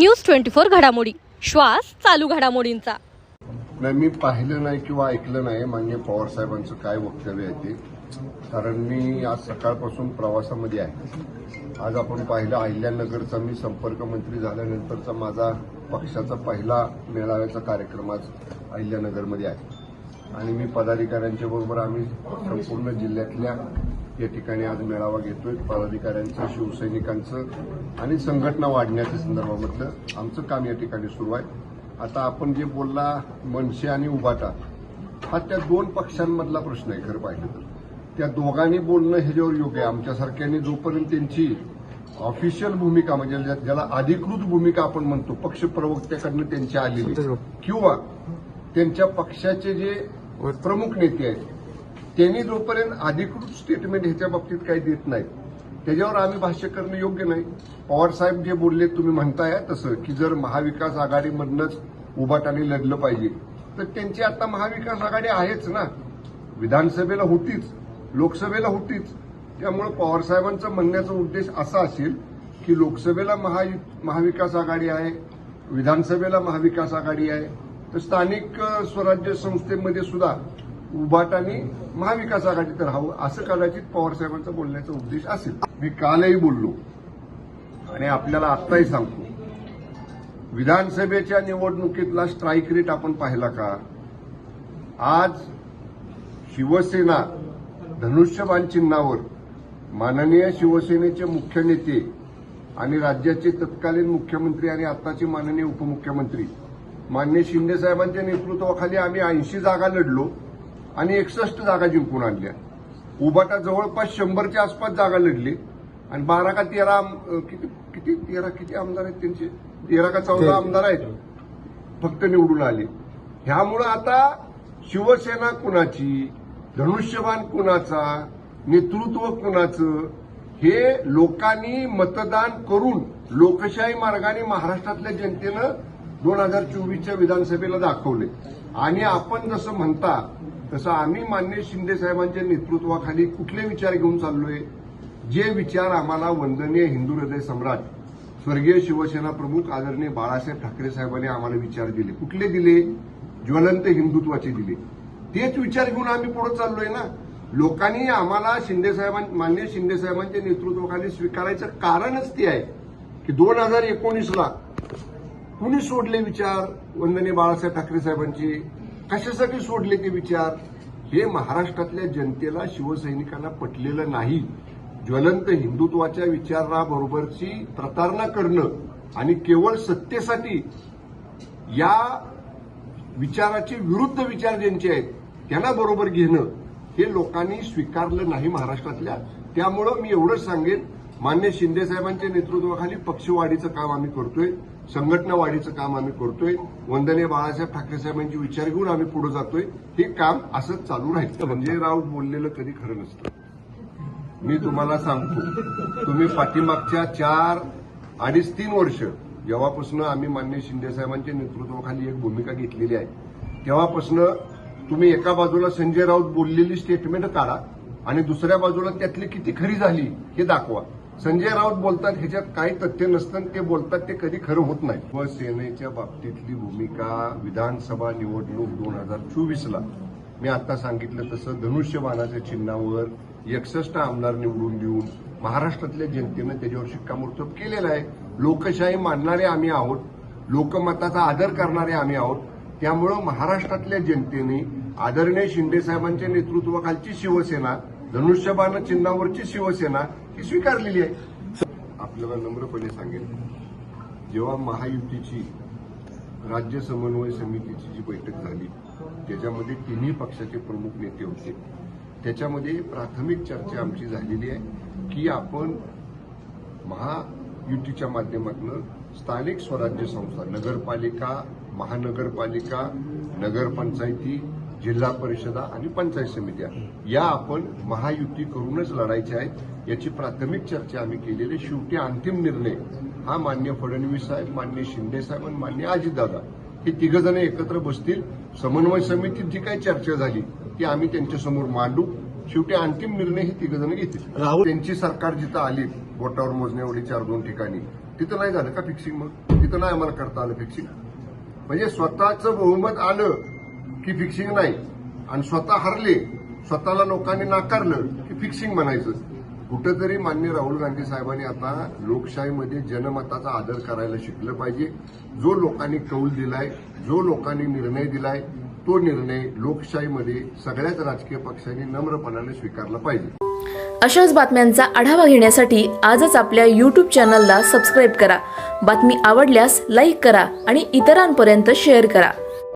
News twenty four घडामोडी. श्वास चालू घडामोडींचा. नाही मी पाहिलं नाही किंवा ऐकलं नाही मान्य पवार साहेबांचं काय वक्तव्य आहे ते. कारण मी आज सकाळपासून प्रवासामध्ये आहे. आज आपण पाहिलं अहिल्यानगरचा मी संपर्क मंत्री झाल्यानंतरचा माझा पक्षाचा पहिला मेळाव्याचा कार्यक्रम आज अहिल्यानगरमध्ये आहे. आणि मी पदाधिकाऱ्यांच्या बरोबर आम्ही संपूर्ण जिल्ह्यातल्या या ठिकाणी आज मेळावा घेतोय. पदाधिकाऱ्यांचं शिवसैनिकांचं आणि संघटना वाढण्याच्या संदर्भामधलं आमचं काम या ठिकाणी सुरू आहे. आता आपण जे बोलला मनसे आणि उबाटा हा त्या दोन पक्षांमधला प्रश्न आहे खरं पाहिलं तर. त्या दोघांनी बोलणं ह्याच्यावर योग्य आहे. आमच्यासारख्याने जोपर्यंत त्यांची ऑफिशियल भूमिका म्हणजे ज्या- ज्याला अधिकृत भूमिका आपण म्हणतो पक्ष प्रवक्त्याकडनं त्यांची आलेली किंवा त्यांच्या पक्षाचे जे प्रमुख नेते आहेत त्यांनी जोपर्यंत अधिकृत स्टेटमेंट ह्याच्या बाबतीत काही देत नाहीत त्याच्यावर आम्ही भाष्य करणं योग्य नाही. पवार साहेब जे बोलले तुम्ही म्हणताय तसं की जर महाविकास आघाडीमधनंच उभाटाने लढलं पाहिजे तर त्यांची आता महाविकास आघाडी आहेच ना. विधानसभेला होतीच लोकसभेला होतीच. त्यामुळे पवारसाहेबांचा म्हणण्याचा उद्देश असा असेल की लोकसभेला महा महाविकास आघाडी आहे विधानसभेला महाविकास आघाडी आहे तर स्थानिक स्वराज्य संस्थेमध्ये सुद्धा उबाटाने महाविकास आघाडीत राहावं असं कदाचित पवारसाहेबांचा बोलण्याचा उद्देश असेल. मी कालही बोललो. आणि आपल्याला आत्ताही सांगतो. विधानसभेच्या निवडणुकीतला स्ट्राईक रेट आपण पाहिला का? आज शिवसेना धनुष्यबाण चिन्हावर माननीय शिवसेनेचे मुख्य नेते आणि राज्याचे तत्कालीन मुख्यमंत्री आणि आताचे माननीय उपमुख्यमंत्री मान्य शिंदे साहेबांच्या नेतृत्वाखाली आम्ही ऐंशी जागा लढलो. आणि एकसष्ट जागा जिंकून आणल्या उबाटा जवळपास शंभरच्या आसपास जागा लढली. आणि बारा का तेरा किती किती तेरा किती आमदार आहेत त्यांचे? तेरा का चौदा आमदार आहेत. फक्त निवडून आले. ह्यामुळं आता शिवसेना कुणाची धनुष्यबाण कुणाचा नेतृत्व कुणाचं हे लोकांनी मतदान करून लोकशाही मार्गाने महाराष्ट्रातल्या जनतेनं दोन हजार चोवीसच्या विधानसभेला दाखवले. आणि आपण जसं म्हणता तसं आम्ही मान्य शिंदे साहेबांच्या नेतृत्वाखाली कुठले विचार घेऊन चाललोय? जे विचार आम्हाला वंदनीय हिंदू हृदय सम्राट स्वर्गीय शिवसेना प्रमुख आदरणीय बाळासाहेब ठाकरे साहेबांनी आम्हाला विचार दिले. कुठले दिले? ज्वलंत हिंदुत्वाचे दिले. तेच विचार घेऊन आम्ही पुढे चाललोय ना? लोकांनी आम्हाला शिंदेसाहेबां मान्य शिंदे साहेबांच्या नेतृत्वाखाली स्वीकारायचं कारणच ते आहे की दोन हजार एकोणीसला कुणी सोडले विचार? वंदनीय बाळासाहेब ठाकरे साहेबांचे. कशासाठी सोडले ते विचार? हे महाराष्ट्रातल्या जनतेला शिवसैनिकांना पटलेलं नाही. ज्वलंत हिंदुत्वाच्या विचाराबरोबरची प्रतारणा करणं आणि केवळ सत्तेसाठी या विचाराचे विरुद्ध विचार ज्यांचे आहेत त्यांना बरोबर घेणं हे लोकांनी स्वीकारलं नाही महाराष्ट्रातल्या. त्यामुळं मी एवढंच सांगेन. मान्य शिंदे साहेबांच्या नेतृत्वाखाली पक्षवाढीचं काम आम्ही करतोय. संघटना वाढीचं काम आम्ही करतोय. वंदनीय बाळासाहेब ठाकरे साहेबांचे विचार घेऊन आम्ही पुढे जातोय. हे काम असंच चालू राहील. संजय राऊत बोललेलं कधी खरं नसतं. मी तुम्हाला सांगतो. तुम्ही पाठीमागच्या चार अडीच तीन वर्ष जेव्हापासून आम्ही मान्य शिंदे साहेबांच्या नेतृत्वाखाली एक भूमिका घेतलेली आहे तेव्हापासून तुम्ही एका बाजूला संजय राऊत बोललेली स्टेटमेंट काढा आणि दुसऱ्या बाजूला त्यातली किती खरी झाली हे दाखवा. संजय राऊत बोलतात ह्याच्यात काही तथ्य नसतं ते बोलतात ते कधी खरं होत नाही. व सेनेच्या बाबतीतली भूमिका विधानसभा निवडणूक दोन हजार चोवीसला. मी आता सांगितलं तसं धनुष्यबाणाच्या चिन्हावर एकसष्ट आमदार निवडून देऊन महाराष्ट्रातल्या जनतेनं त्याच्यावर शिक्कामोर्तब केलेलं आहे. लोकशाही मानणारे आम्ही आहोत. लोकमताचा आदर करणारे आम्ही आहोत. त्यामुळं महाराष्ट्रातल्या जनतेने आदरणीय शिंदे साहेबांच्या नेतृत्वाखालची शिवसेना धनुष्यबाण चिन्हावरची शिवसेना ही स्वीकारलेली आहे. आपल्याला नम्रपणे सांगेल जेव्हा महायुतीची राज्य समन्वय समितीची जी बैठक झाली त्याच्यामध्ये तिन्ही पक्षाचे प्रमुख नेते होते. त्याच्यामध्ये प्राथमिक चर्चा आमची झालेली आहे की आपण महायुतीच्या माध्यमातून स्थानिक स्वराज्य संस्था नगरपालिका महानगरपालिका नगरपंचायती जिल्हा परिषदा आणि पंचायत समित्या. या आपण महायुती करूनच लढायच्या आहेत. याची प्राथमिक चर्चा आम्ही केलेली. आहे. शेवटी अंतिम निर्णय हा मान्य फडणवीस साहेब मान्य शिंदे साहेब आणि मान्य अजितदादा हे तिघजण एकत्र बसतील. समन्वय समितीत जी काही चर्चा झाली ती आम्ही त्यांच्यासमोर मांडू. शेवटी अंतिम निर्णय हे तिघजण घेतील. राहुल- त्यांची सरकार जिथं आली बोटावर मोजण्याएवढी चार दोन ठिकाणी. तिथं नाही झालं का फिक्सिंग मग? तिथं नाही आम्हाला करता आलं फिक्सिंग म्हणजे स्वतःचं बहुमत आलं की फिक्सिंग नाही. आणि स्वतः हरले स्वतःला लोकांनी नाकारलं की फिक्सिंग म्हणायचं. कुठंतरी मान्य राहुल गांधी साहेबांनी आता लोकशाहीमध्ये जनमताचा आदर करायला शिकलं पाहिजे. जो लोकांनी कौल दिलाय जो लोकांनी निर्णय दिलाय तो निर्णय लोकशाहीमध्ये सगळ्याच राजकीय पक्षांनी नम्रपणाने स्वीकारला पाहिजे. अशाच बातम्यांचा आढावा घेण्यासाठी आजच आपल्या यूट्यूब चॅनलला सबस्क्राईब करा. बातमी आवडल्यास लाईक करा आणि इतरांपर्यंत शेअर करा.